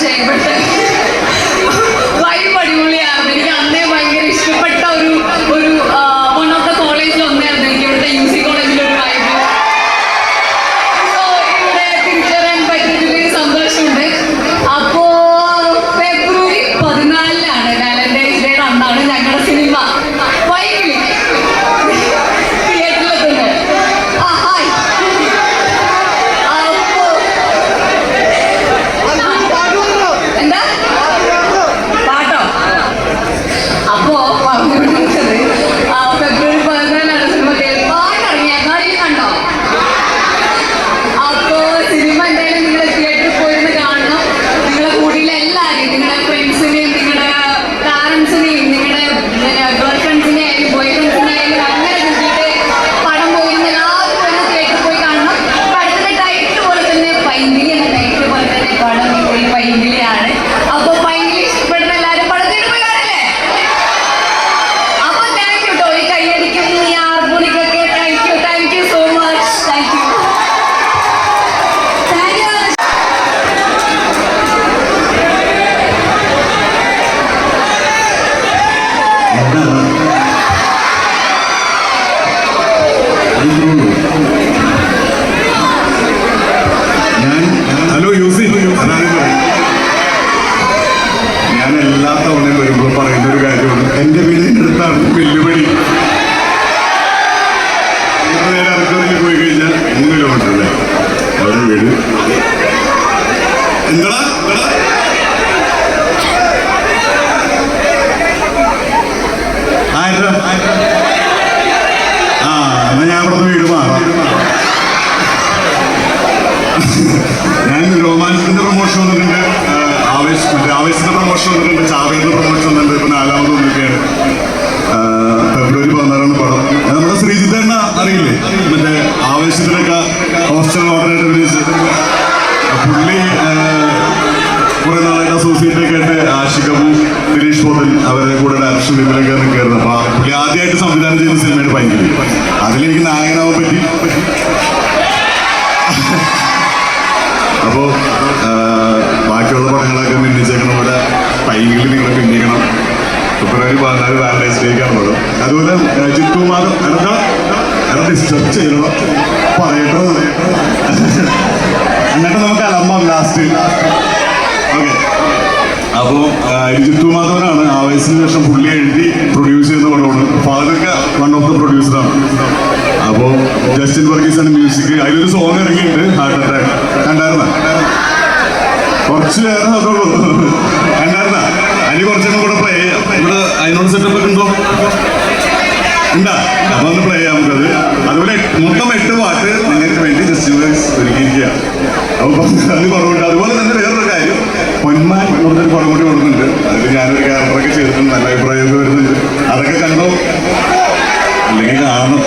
birthday. ഞാൻ എല്ലാ തവണയും വരുമ്പോൾ പറയുന്ന ഒരു കാര്യമാണ്. എന്റെ വീടിന്റെ അടുത്താണ് വെല്ലുവിളി. നേരം അറക്കറിൽ പോയി കഴിഞ്ഞാൽ മൂന്ന് കിലോമീറ്റർ അല്ലേ അവിടെ വീട്. എന്താടാ? ആയിരം ആ എന്നാ ഞാൻ ഇവിടെ വീട് മാറാം. ഞാൻ ആ, ആവേശത്തിന്റെ പ്രൊമോഷൻ വന്നിട്ടുണ്ട് ചാവേന്റെ പ്രൊമോഷൻ വന്നിട്ടുണ്ട് ഇപ്പൊ നാലാമത് വന്നിരിക്കുകയാണ്. ഫെബ്രുവരി പതിനാറാണ് പടം. നമ്മുടെ ശ്രീജിത്ത് എണ്ണ അറിയില്ലേ? മറ്റേ ആവേശത്തിലൊക്കെ ഹോസ്റ്റൽ ഓർഡറായിട്ട് അഭിനയിച്ച്. പുള്ളി കുറെ നാളായിട്ട് അസോസിയേറ്റ് ഒക്കെ ആയിട്ട് ആഷിഖവും ഗിരീഷ് പോതൻ അവരുടെ കൂടെ ഡയറക്ഷൻ ടീമിലൊക്കെ കയറുന്നത് അപ്പൊ പുള്ളി ആദ്യമായിട്ട് സംവിധാനം ചെയ്യുന്ന സിനിമയാണ് ഭയങ്കര അതിലെനിക്ക് നായകനാവാൻ പറ്റി. പതിനാല് സ്വീകരണമുള്ളൂ അതുപോലെ ആ, ചിത്തുമാറും അനന്ത അത് ഡിസ്റ്റർബ് ചെയ്യണം? പറയട്ടോ. എന്നിട്ട് നമുക്ക് അലമ്പാം ലാസ്റ്റ് ഓക്കെ അപ്പോൾ ആ വയസ്സിന് ശേഷം പുള്ളി എഴുതി പ്രൊഡ്യൂസ് ചെയ്യുന്ന പടമാണ്. ഫാദർക്ക് വൺ ഓഫ് ദ പ്രൊഡ്യൂസറാണ് അപ്പോൾ ജസ്റ്റിൻ വർഗീസാണ് മ്യൂസിക് അതിലൊരു സോങ് ഇറങ്ങിയിട്ടുണ്ട്. ഹാർട്ട് അറ്റാക്ക് കണ്ടായിരുന്ന? കുറച്ച് നേരം അതുള്ളൂ ഉണ്ടാ അതൊന്ന് പ്ലേ ചെയ്യാം നമുക്കത്. അതുപോലെ മൊത്തം എട്ട് പാട്ട് നിങ്ങൾക്ക് വേണ്ടി ഫെസ്റ്റിവൽസ് ഒരുക്കിയിരിക്കുക അപ്പോൾ അത് കുറവുണ്ട്. അതുപോലെ തന്നെ വേറൊരു കാര്യം. പൊന്മാൻ എന്ന് പറഞ്ഞൊരു പടം കൂടി കൊടുക്കുന്നുണ്ട് അതിൽ ഞാനൊരു ക്യാരക്ടറൊക്കെ ചെയ്തിട്ടുണ്ട് നല്ല അഭിപ്രായമൊക്കെ വരുന്നുണ്ട്. അതൊക്കെ കണ്ടോ? അല്ലെങ്കിൽ കാണും.